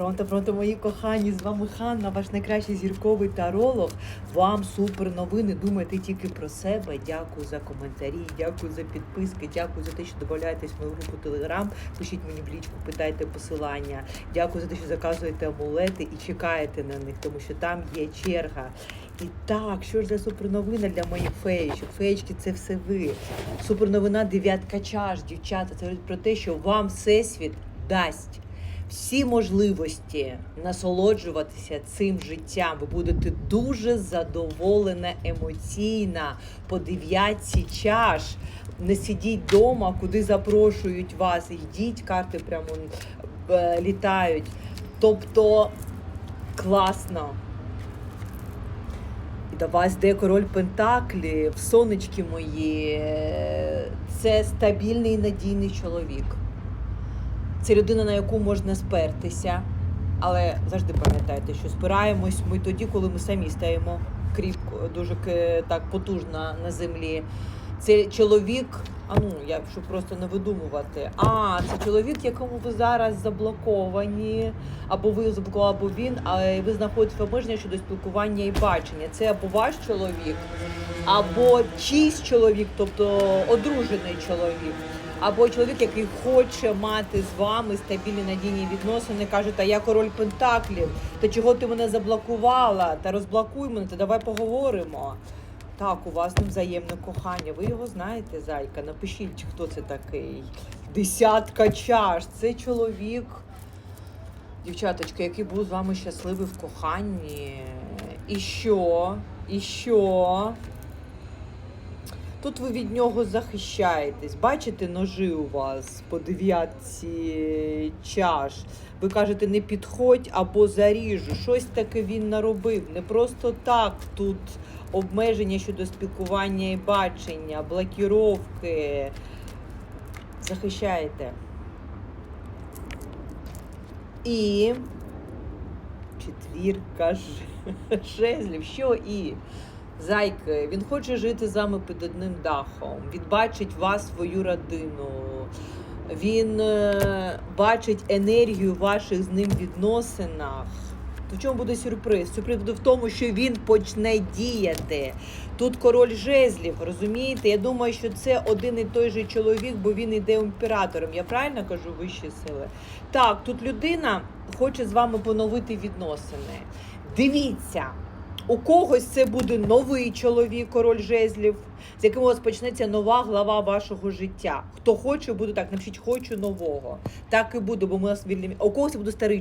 Пронто, пронто, мої кохані, з вами Ханна, ваш найкращий зірковий таролог. Вам супер новини. Думайте тільки про себе. Дякую за коментарі, дякую за підписки, дякую за те, що додаєтесь в мою групу Телеграм. Пишіть мені в лічку, питайте посилання. Дякую за те, що заказуєте амулети і чекаєте на них, тому що там є черга. І так, що ж за суперновина для моїх феєчок? Феєчки це все ви. Суперновина дев'ятка чаш, дівчата. Це про те, що вам всесвіт дасть всі можливості насолоджуватися цим життям. Ви будете дуже задоволена емоційно по дев'ятці чаш. Не сидіть вдома, куди запрошують вас. Йдіть, карти прямо е, літають. Тобто класно. І до вас йде король Пентаклів, сонечки мої. Це стабільний і надійний чоловік. Це людина, на яку можна спертися. Але завжди пам'ятайте, що спираємось ми тоді, коли ми самі стаємо кріпко, дуже так потужно на землі. Це чоловік, а ну я щоб просто не видумувати. А, це чоловік, якому ви зараз заблоковані, або ви заблокували, або він, але ви знаходите обмеження щодо спілкування і бачення. Це або ваш чоловік, або чийсь чоловік, тобто одружений чоловік. Або чоловік, який хоче мати з вами стабільні надійні відносини, каже, та я король Пентаклів, та чого ти мене заблокувала? Та розблокуй мене, та давай поговоримо. Так, у вас не взаємне кохання. Ви його знаєте, зайка. Напишіть, хто це такий. Десятка чаш. Це чоловік, дівчаточка, який був з вами щасливий в коханні. І що? І що? Тут ви від нього захищаєтесь. Бачите ножи у вас по дев'ятці чаш. Ви кажете, не підходь або заріжу. Щось таке він наробив. Не просто так тут обмеження щодо спілкування і бачення, блокіровки. Захищаєте. І четвірка жезлів. Що і? Зайки, він хоче жити з вами під одним дахом. Він бачить вас, свою родину. Він е, бачить енергію ваших з ним відносинах. То в чому буде сюрприз? Сюрприз буде в тому, що він почне діяти. Тут король жезлів, розумієте? Я думаю, що це один і той же чоловік, бо він іде імператором. Я правильно кажу вищі сили? Так, тут людина хоче з вами поновити відносини. Дивіться, у когось це буде новий чоловік, король жезлів, з яким у вас почнеться нова глава вашого життя. Хто хоче, буде так, напишіть, хочу нового. Так і буде, бо ми нас вільні. У когось буде старий